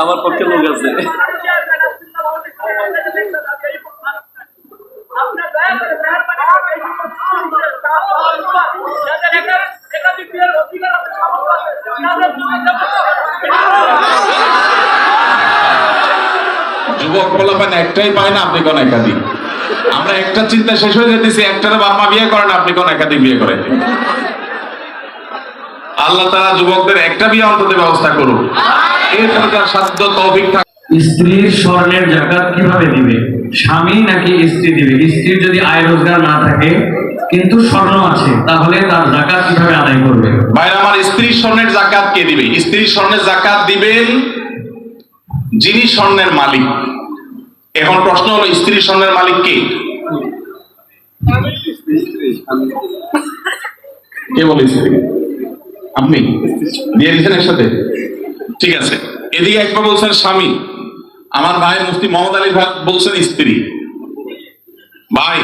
আমার পক্ষে লোক আছে। যুবক পোলাপান একটাই পায় না আপনি কোন একাধিক আমরা একটা চিন্তা শেষ হয়ে যেতেছি একটারে বাপ মা বিয়ে করেন আপনি কোন একাধিক বিয়ে করেন আল্লাহ তারা যুবকদের একটা বিয়ে অন্তত ব্যবস্থা করুন এর প্রকার সাধ্য তৌফিক থাক স্ত্রীর স্বর্ণের জাকাত কীভাবে দিবে? স্বামী নাকি স্ত্রী দিবে? স্ত্রীর যদি আয় রোজগার না থাকে কিন্তু স্বর্ণ আছে তাহলে তার জাকাত কীভাবে আদায় করবে? ভাইরা আমার স্ত্রী স্বর্ণের জাকাত কে দিবে? স্ত্রী স্বর্ণের জাকাত দিবেন যিনি স্বর্ণের মালিক। এখন প্রশ্ন হলো স্ত্রী স্বর্ণের মালিক কে? কে বলে স্ত্রী? আপনি দিয়ে দিচ্ছেন একসাথে ঠিক আছে। এদিকে একবার বলছেন স্বামী, আমার ভাই মুফতি মোহাম্মদ আলী ভাই বলছেন স্ত্রী। ভাই,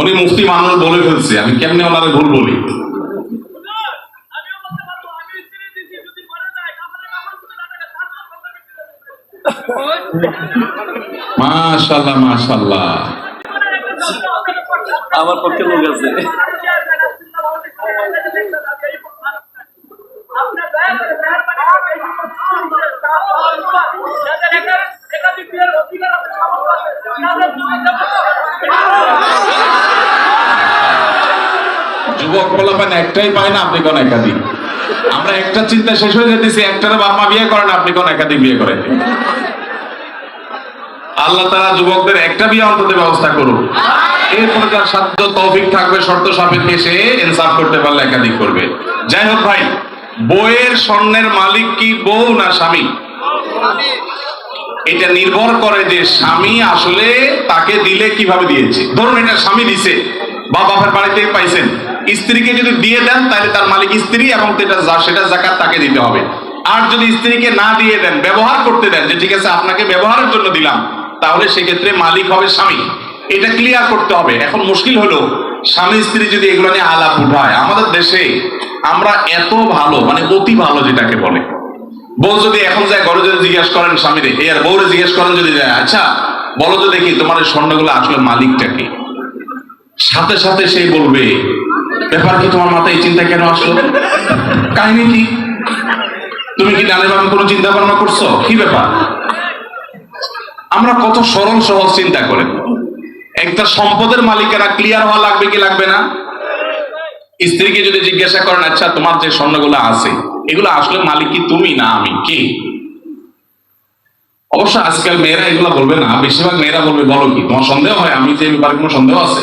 উনি মুফতি মানুষ বলে ফেলছে, আমি কেমনে ওনারে ভুল বলি? মাশাল্লাহ মাশাল্লাহ। আমার পক্ষে লোক আছে। একটাই পায় না, আপনি কোন একাধিক। আমরা একটা চিন্তা শেষ হয়ে যেতেছি আপনি কোন একাধিক বিয়ে করেন। আল্লাহ তারা যুবকদের একটা বিয়ে অন্তত ব্যবস্থা করুন এর প্রকার সাধ্য তৌফিক থাকবে, শর্ত সাপেক্ষে সে ইনসাফ করতে পারলে একাধিক করবে। যাই হোক ভাই, বইয়ের স্বর্ণের মালিক কি বউ না স্বামী? এটা নির্ভর করে যে স্বামী আসলে তাকে দিলে কীভাবে দিয়েছে। ধরুন এটা স্বামী দিছে। বা বাপের বাড়ি থেকে পাইছেন। স্ত্রীকে যদি দিয়ে দেন, তাহলে তার মালিক স্ত্রী এবং সেটা জাকাত তাকে দিতে হবে। আর যদি স্ত্রীকে না দিয়ে দেন, ব্যবহার করতে দেন, যে ঠিক আছে, আপনাকে ব্যবহারের জন্য দিলাম, তাহলে সেক্ষেত্রে মালিক হবে স্বামী। এটা ক্লিয়ার করতে হবে। এখন মুশকিল হলো, স্বামী স্ত্রী যদি এগুলো নিয়ে আলাপ উঠায়, আমাদের দেশে আমরা এত ভালো মানে অতি ভালো যেটাকে বলে। বউ যদি এখন যায় ঘরে যদি জিজ্ঞেস করেন স্বামীরে, এই আর বউরে জিজ্ঞেস করেন যদি যায় আচ্ছা বলো তো দেখি, তোমার স্বর্ণগুলো আসলে মালিকটা কে? সাথে সাথে সে বলবে, ব্যাপার কি তোমার মাথায় চিন্তা কেন আসলো? কাহিনী কি? তুমি কি ডানে বামে কোনো চিন্তা ভাবনা করছ? কি ব্যাপার? আমরা কত সরল সহজ চিন্তা করে। একটা সম্পদের মালিকেরা ক্লিয়ার হওয়া লাগবে কি লাগবে না? স্ত্রীকে যদি জিজ্ঞাসা করেন আচ্ছা তোমার যে স্বর্ণগুলো আছে, এগুলো আসলে মালিক কি তুমি না আমি কি? অবশ্য আজকাল মেয়েরা এগুলো বলবে না, বেশিরভাগ মেয়েরা বলবে, বলো কি, তোমার সন্দেহ হয়? আমি যে ব্যাপারে কোনো সন্দেহ আছে?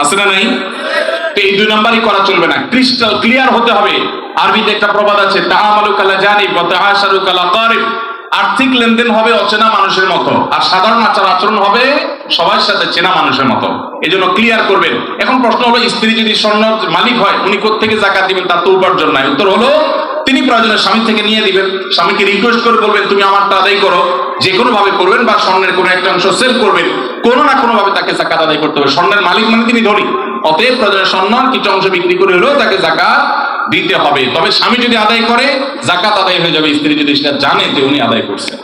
আছে না নাই? তো এই দুই নাম্বারই করা চলবে না। ক্রিস্টাল ক্লিয়ার হতে হবে। আরবিতে একটা প্রবাদ আছে তাহা মালুকালা জানি বা তাহা কালা কারিব আর্থিক লেনদেন হবে অচেনা মানুষের মতো। আর সাধারণ আচার আচরণ হবে সবার সাথে চেনা মানুষের মতো। এই জন্য ক্লিয়ার করবেন। এখন প্রশ্ন হলো, স্ত্রী যদি স্বর্ণ মালিক হয়, উনি থেকে জাকাত দিবেন তার তো উপার্জন নাই। উত্তর হলো, তিনি প্রয়োজনে স্বামী থেকে নিয়ে দিবেন। স্বামীকে রিকোয়েস্ট করে বলবেন, তুমি আমারটা আদায় করো। যে কোনো ভাবে করবেন বা স্বর্ণের কোনো একটা অংশ সেল করবেন। কোনো না কোনো ভাবে তাকে জাকাত আদায় করতে হবে। স্বর্ণের মালিক মানে তিনি ধনী। অতএব প্রয়োজনে স্বর্ণ কিছু অংশ বিক্রি করে হলেও তাকে জাকাত দিতে হবে। তবে স্বামী যদি আদায় করে জাকাত আদায় হয়ে যাবে, স্ত্রী যদি সেটা জানে যে উনি আদায় করছেন।